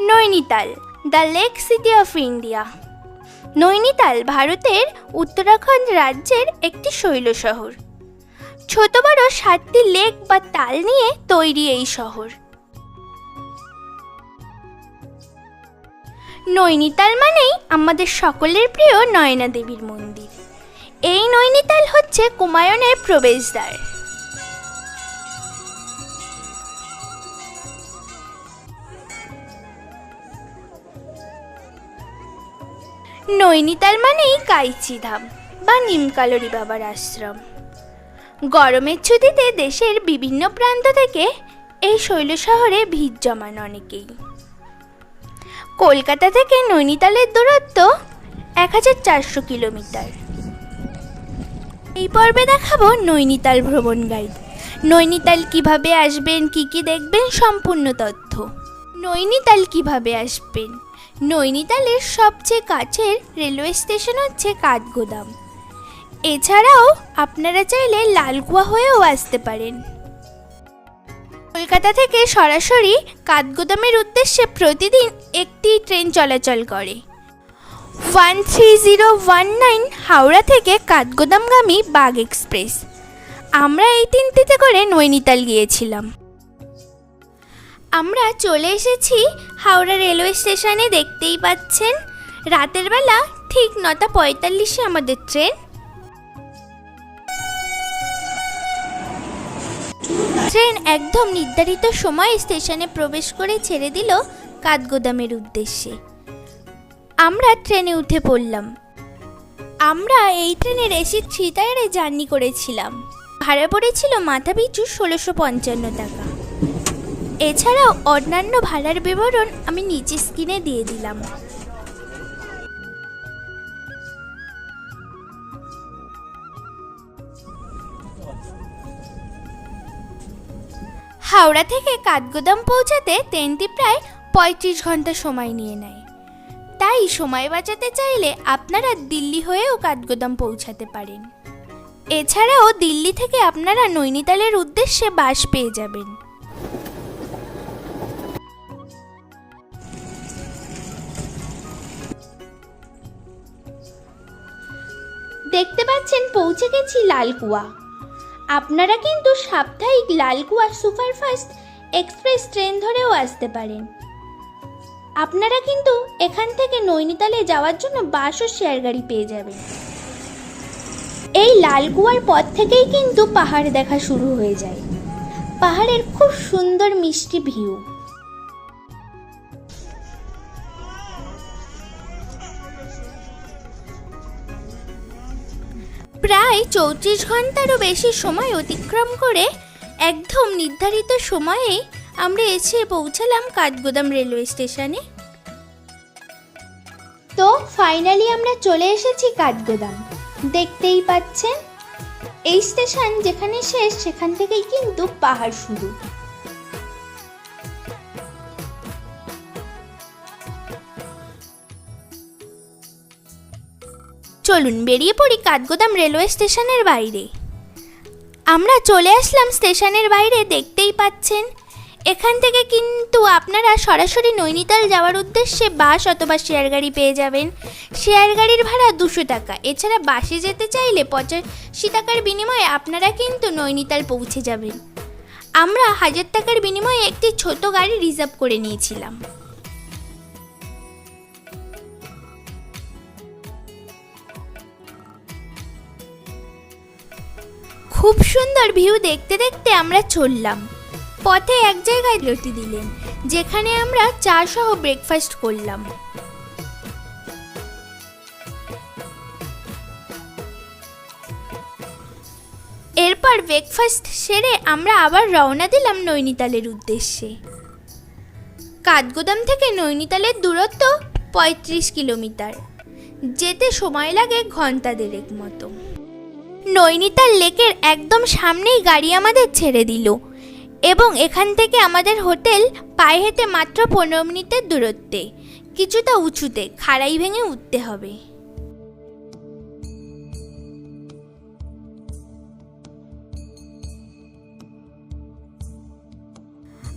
Nainital, the lake city of India. Nainital ভারতের উত্তরাখণ্ড রাজ্যের একটি শৈল শহর। ছোট বড় সাতটি লেক বা তাল নিয়ে তৈরি এই শহর। নৈনিতাল মানেই আমাদের সকলের প্রিয় নয়না দেবীর মন্দির। এই নৈনিতাল হচ্ছে কুমায়ুনের প্রবেশদ্বার। নৈনিতাল মানেই কাইচি ধাম বা নিমকালরি বাবার আশ্রম। গরমের ছুটিতে দেশের বিভিন্ন প্রান্ত থেকে এই শৈল শহরে ভিড় জমান অনেকেই। কলকাতা থেকে নৈনিতালের দূরত্ব এক হাজার চারশো কিলোমিটার। এই পর্বে দেখাবো নৈনিতাল ভ্রমণ গাইড নৈনিতাল কীভাবে আসবেন, কি কি দেখবেন, সম্পূর্ণ তথ্য। নৈনিতাল কীভাবে আসবেন? নৈনিতালের সবচেয়ে কাছের রেলওয়ে স্টেশন হচ্ছে কাঠগোদাম। এছাড়াও আপনারা চাইলে লালকুয়া হয়েও আসতে পারেন। কলকাতা থেকে সরাসরি কাঠগোদামের উদ্দেশ্যে প্রতিদিন একটি ট্রেন চলাচল করে। One three zero one nine Howrah থেকে কাঠগোদামগামী বাগ এক্সপ্রেস। আমরা এই তিনটিতে করে নৈনিতাল গিয়েছিলাম। আমরা চলে এসেছি হাওড়া রেলওয়ে স্টেশনে, দেখতেই পাচ্ছেন। রাতের বেলা ঠিক নটা পঁয়তাল্লিশে আমাদের ট্রেন। ট্রেন একদম নির্ধারিত সময়ে স্টেশনে প্রবেশ করে ছেড়ে দিল কাঠগোদামের উদ্দেশ্যে। আমরা ট্রেনে উঠে পড়লাম। আমরা এই ট্রেনের এসি থ্রি টায়ারে জার্নি করেছিলাম। ভাড়া পড়েছিল মাথা পিছু ষোলোশো পঞ্চান্ন টাকা। এছাড়াও অন্যান্য ভাড়ার বিবরণ আমি নিচে স্ক্রিনে দিয়ে দিলাম। হাওড়া থেকে কাঠগোদাম পৌঁছাতে ট্রেনটি প্রায় পঁয়ত্রিশ ঘণ্টা সময় নিয়ে নেয়। তাই সময় বাঁচাতে চাইলে আপনারা দিল্লি হয়েও কাঠগোদাম পৌঁছাতে পারেন। এছাড়াও দিল্লি থেকে আপনারা নৈনিতালের উদ্দেশ্যে বাস পেয়ে যাবেন। দেখতে পাচ্ছেন পৌঁছে গেছি লালকুয়া। আপনারা কিন্তু সাপ্তাহিক লালকুয়া সুপারফাস্ট এক্সপ্রেস ট্রেন ধরেও আসতে পারেন। আপনারা কিন্তু এখান থেকে নৈনিতালে যাওয়ার জন্য বাস ও শেয়ার গাড়ি পেয়ে যাবেন। এই লালকুয়ার পর থেকেই কিন্তু পাহাড় দেখা শুরু হয়ে যায়। পাহাড়ের খুব সুন্দর মিষ্টি ভিউ। প্রায় চৌত্রিশ ঘন্টারও বেশি সময় অতিক্রম করে একদম নির্ধারিত সময়েই আমরা এসে পৌঁছালাম কাঠগোদাম রেলওয়ে স্টেশনে। তো ফাইনালি আমরা চলে এসেছি কাঠগোদাম। দেখতেই পাচ্ছেন, এই স্টেশন যেখানে শেষ সেখান থেকেই কিন্তু পাহাড় শুরু। চলুন বেরিয়ে পড়ি কাঠগোদাম রেলওয়ে স্টেশনের বাইরে। আমরা চলে আসলাম স্টেশনের বাইরে, দেখতেই পাচ্ছেন। এখান থেকে কিন্তু আপনারা সরাসরি নৈনিতাল যাওয়ার উদ্দেশ্যে বাস অথবা শেয়ার গাড়ি পেয়ে যাবেন। শেয়ার গাড়ির ভাড়া দুশো টাকা। এছাড়া বাসে যেতে চাইলে পঁচাশি টাকার বিনিময়ে আপনারা কিন্তু নৈনিতাল পৌঁছে যাবেন। আমরা হাজার টাকার বিনিময়ে একটি ছোট গাড়ি রিজার্ভ করে নিয়েছিলাম। খুব সুন্দর ভিউ দেখতে দেখতে আমরা চললাম। পথে এক জায়গায় লটি দিলেন, যেখানে আমরা চা সহ ব্রেকফাস্ট করলাম। এরপর ব্রেকফাস্ট সেরে আমরা আবার রওনা দিলাম নৈনিতালের উদ্দেশ্যে। কাঠগোদাম থেকে নৈনিতালের দূরত্ব পঁয়ত্রিশ কিলোমিটার। যেতে সময় লাগে ঘণ্টা দেড়েক মতো। নৈনিতাল লেকের একদম সামনেই গাড়ি আমাদের ছেড়ে দিল এবং এখান থেকে আমাদের হোটেল পায়ে হেঁটে মাত্র পনেরো মিনিটের দূরত্বে। কিছুটা উঁচুতে, খাড়াই ভেঙে উঠতে হবে।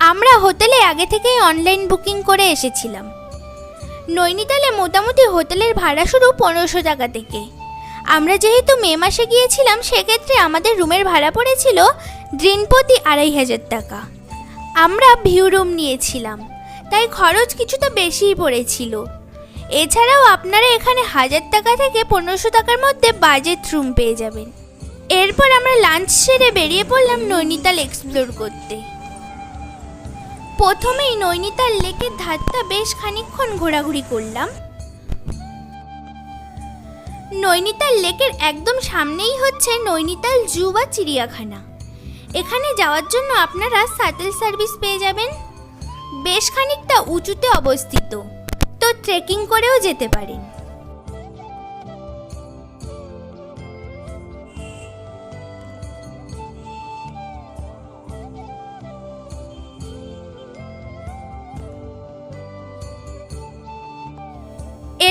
আমরা হোটেলে আগে থেকেই অনলাইন বুকিং করে এসেছিলাম। নৈনিতালে মোটামুটি হোটেলের ভাড়া শুরু পনেরোশো টাকা থেকে। আমরা যেহেতু মে মাসে গিয়েছিলাম, সেক্ষেত্রে আমাদের রুমের ভাড়া পড়েছিল দিনপ্রতি আড়াই হাজার টাকা। আমরা ভিউ রুম নিয়েছিলাম, তাই খরচ কিছুটা বেশিই পড়েছিল। এছাড়াও আপনারা এখানে হাজার টাকা থেকে পনেরোশো টাকার মধ্যে বাজেট রুম পেয়ে যাবেন। এরপর আমরা লাঞ্চ সেরে বেরিয়ে পড়লাম নৈনিতাল এক্সপ্লোর করতে। প্রথমেই নৈনিতাল লেকের ধারটা বেশ খানিকক্ষণ ঘোরাঘুরি করলাম। নৈনিতাল লেকের একদম সামনেই হচ্ছে নৈনিতাল জু বা চিড়িয়াখানা। এখানে যাওয়ার জন্য আপনারা সাইকেল সার্ভিস পেয়ে যাবেন। বেশ খানিকটা উঁচুতে অবস্থিত। তো ট্রেকিং করেও যেতে পারেন।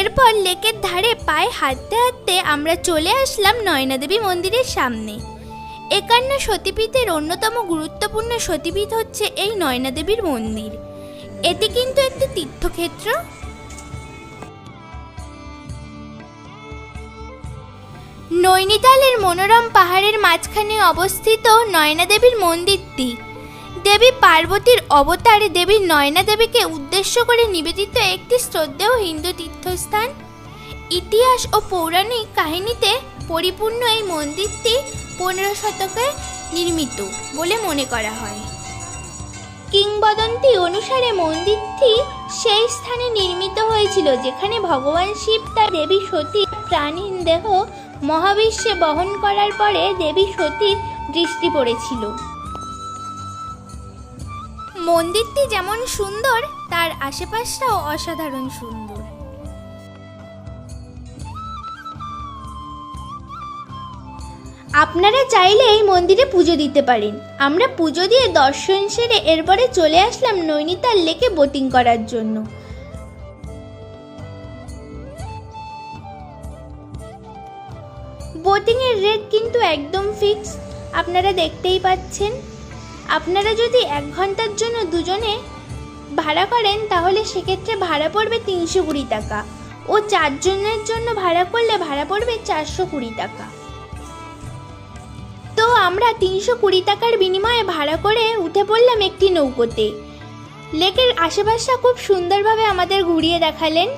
এরপর লেকের ধারে পায়ে হাঁটতে হাঁটতে আমরা চলে আসলাম নয়নাদেবী মন্দিরের সামনে। একান্ন সতীপীঠের অন্যতম গুরুত্বপূর্ণ সতীপীঠ হচ্ছে এই নয়নাদেবীর মন্দির। এটি কিন্তু একটি তীর্থক্ষেত্র। নৈনিতালের মনোরম পাহাড়ের মাঝখানে অবস্থিত নয়নাদেবীর মন্দিরটি দেবী পার্বতীর অবতার দেবী নয়না দেবীকে উদ্দেশ্য করে নিবেদিত একটি শ্রদ্ধেয় হিন্দু তীর্থস্থান। ইতিহাস ও পৌরাণিক কাহিনীতে পরিপূর্ণ এই মন্দিরটি পনেরো শতকে নির্মিত বলে মনে করা হয়। কিংবদন্তি অনুসারে মন্দিরটি সেই স্থানে নির্মিত হয়েছিল যেখানে ভগবান শিব তার দেবী সতীর প্রাণীন দেহ মহাবিশ্বে বহন করার পরে দেবী সতীর দৃষ্টি পড়েছিল। মন্দিরটি যেমন সুন্দর, তার আশেপাশটাও অসাধারণ সুন্দর। আপনারা চাইলে এই মন্দিরে পুজো দিতে পারেন। আমরা পুজো দিয়ে দর্শন সেরে এরপরে চলে আসলাম নৈনিতাল লেকে বোটিং করার জন্য। বোটিংয়ের রেট কিন্তু একদম ফিক্স আপনারা দেখতেই পাচ্ছেন। আপনারা যদি এক ঘণ্টার জন্য দুজনে ভাড়া করেন, তাহলে সেক্ষেত্রে ভাড়া পড়বে তিনশো কুড়ি টাকা। ও চারজনের জন্য ভাড়া করলে ভাড়া পড়বে চারশো কুড়ি টাকা। তো আমরা তিনশো কুড়ি টাকার বিনিময়ে ভাড়া করে উঠে পড়লাম একটি নৌকোতে। লেকের আশেপাশটা খুব সুন্দরভাবে আমাদের ঘুরিয়ে দেখালেন।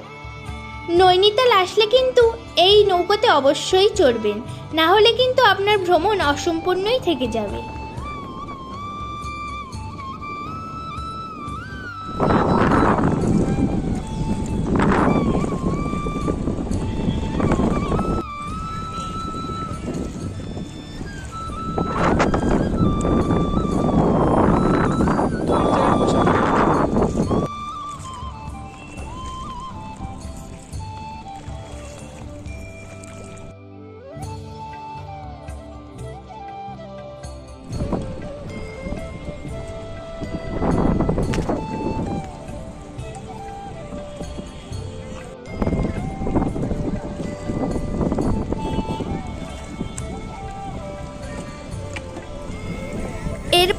নৈনিতাল আসলে কিন্তু এই নৌকোতে অবশ্যই চড়বেন। না হলে কিন্তু আপনার ভ্রমণ অসম্পূর্ণই থেকে যাবে।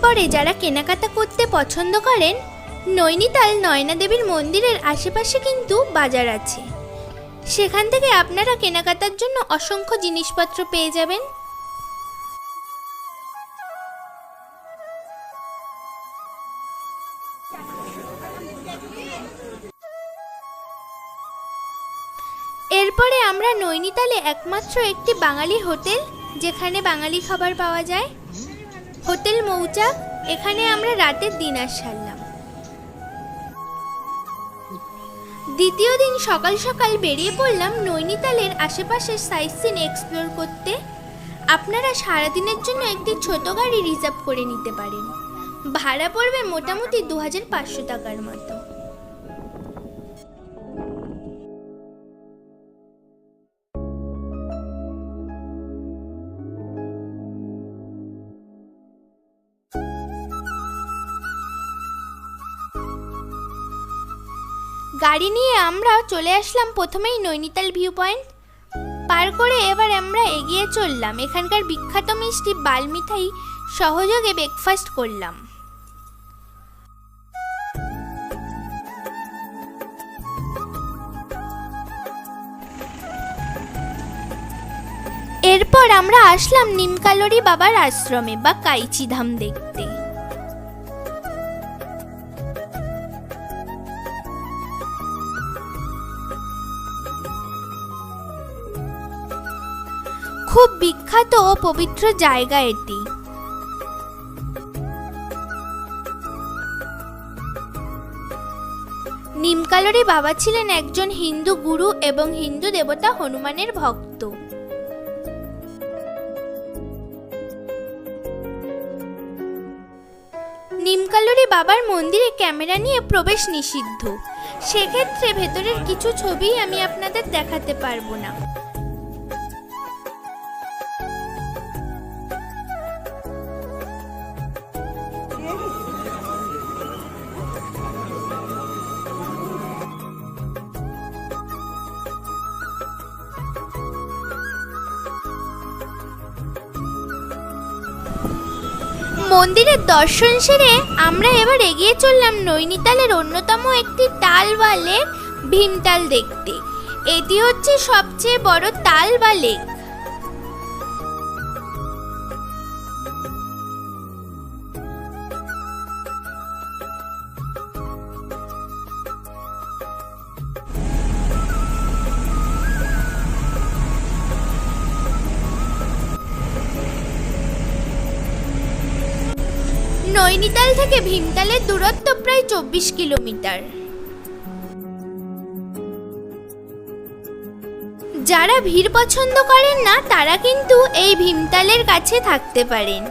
এরপরে যারা কেনাকাটা করতে পছন্দ করেন, নৈনিতাল নয়না দেবীর মন্দিরের আশেপাশে কিন্তু বাজার আছে। সেখান থেকে আপনারা কেনাকাটার জন্য অসংখ্য জিনিসপত্র পেয়ে যাবেন। এরপরে আমরা নৈনিতালে একমাত্র একটি বাঙালি হোটেল, যেখানে বাঙালি খাবার পাওয়া যায়। হোটেল মৌচাক, এখানে আমরা রাতের ডিনার সারলাম। দ্বিতীয় দিন সকাল সকাল বেরিয়ে পড়লাম নৈনিতালের আশেপাশের সাইট সিন এক্সপ্লোর করতে। আপনারা সারাদিনের জন্য একটি ছোট গাড়ি রিজার্ভ করে নিতে পারেন। ভাড়া পড়বে মোটামুটি দু হাজার পাঁচশো টাকার মতো। গাড়ি নিয়ে আমরা চলে আসলাম প্রথমেই নৈনিতাল ভিউ পয়েন্ট পার করে এবার আমরা এগিয়ে চললাম। এখানকার বিখ্যাত মিষ্টি বালমিঠাই সহযোগে ব্রেকফাস্ট করলাম। এরপর আমরা আসলাম নিমকালোরি বাবার আশ্রমে বা কাইচিধাম দেখতে। খুব বিখ্যাত ও পবিত্র জায়গা এটি। নিমকালরি বাবা ছিলেন একজন হিন্দু গুরু এবং হিন্দু দেবতা হনুমানের ভক্ত। নিমকালরি বাবার মন্দিরে ক্যামেরা নিয়ে প্রবেশ নিষিদ্ধ। সেক্ষেত্রে ভেতরের কিছু ছবি আমি আপনাদের দেখাতে পারব না। মন্দিরের দর্শন সেরে আমরা এবার এগিয়ে চললাম নৈনিতালের অন্যতম একটি তাল বা লেক, ভীমতাল দেখতে। এটি হচ্ছে সবচেয়ে বড় তাল বা লেক। নৈনিতাল থেকে ভীমতালের দূরত্ব প্রায় চব্বিশ কিলোমিটার। যারা ভিড় পছন্দ করেন না, তারা কিন্তু এই ভীমতালের কাছে থাকতে পারেন।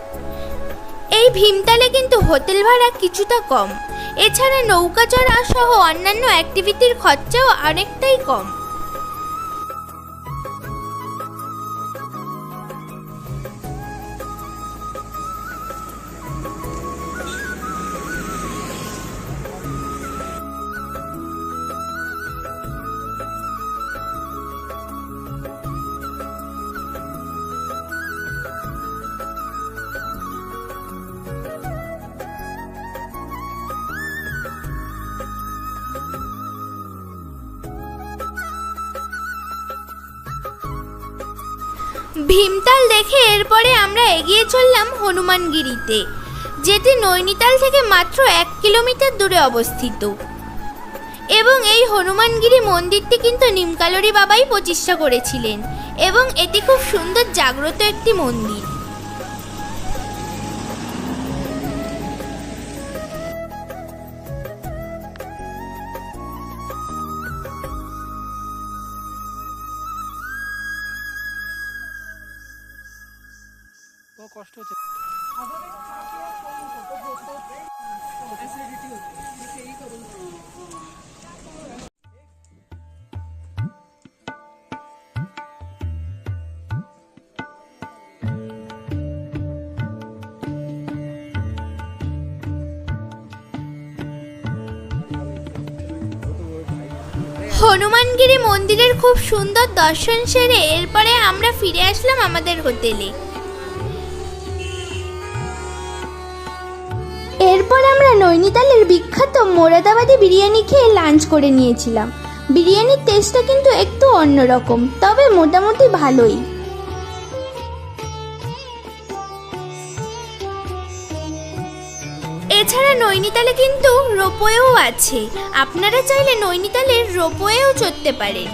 এই ভীমতালে কিন্তু হোটেল ভাড়া কিছুটা কম। এছাড়া নৌকা চড়া সহ অন্যান্য অ্যাক্টিভিটির খরচাও অনেকটাই কম। ভীমতাল দেখে এরপরে আমরা এগিয়ে চললাম হনুমানগিরিতে, যেটি নৈনিতাল থেকে মাত্র এক কিলোমিটার দূরে অবস্থিত। এবং এই হনুমানগিরি মন্দিরটি কিন্তু নিমকালরি বাবাই প্রতিষ্ঠা করেছিলেন, এবং এটি খুব সুন্দর জাগ্রত একটি মন্দির। কষ্ট হচ্ছে। হনুমানগিরি মন্দিরের খুব সুন্দর দর্শন সেরে এরপরে আমরা ফিরে আসলাম আমাদের হোটেলে। নৈনিতালের বিখ্যাত মোরাদাবাদি বিরিয়ানি খেয়ে লাঞ্চ করে নিয়েছিলাম। বিরিয়ানির টেস্টটা কিন্তু একটু অন্যরকম তবে মোটামুটি ভালোই। এছাড়া নৈনিতালে কিন্তু রোপওয়েও আছে। আপনারা চাইলে নৈনিতালের রোপওয়েও চড়তে পারেন।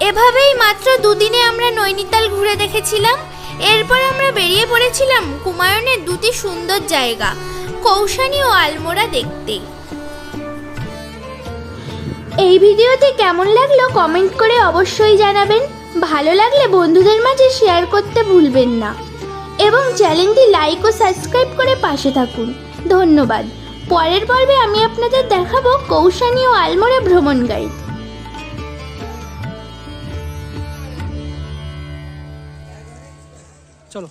এভাবেই মাত্র দুদিনে আমরা নৈনিতাল ঘুরে দেখেছিলাম। এরপর আমরা বেরিয়ে পড়েছিলাম কুমায়ুনের দুটি সুন্দর জায়গা, কৌশানি ও আলমোড়া দেখতে। এই ভিডিওতে কেমন লাগল কমেন্ট করে অবশ্যই জানাবেন। ভালো লাগলে বন্ধুদের মাঝে শেয়ার করতে ভুলবেন না। এবং চ্যানেলটি লাইক ও সাবস্ক্রাইব করে পাশে থাকুন। ধন্যবাদ। পরের পর্বে আমি আপনাদের দেখাবো কৌশানি ও আলমোড়া ভ্রমণ গাইড চলো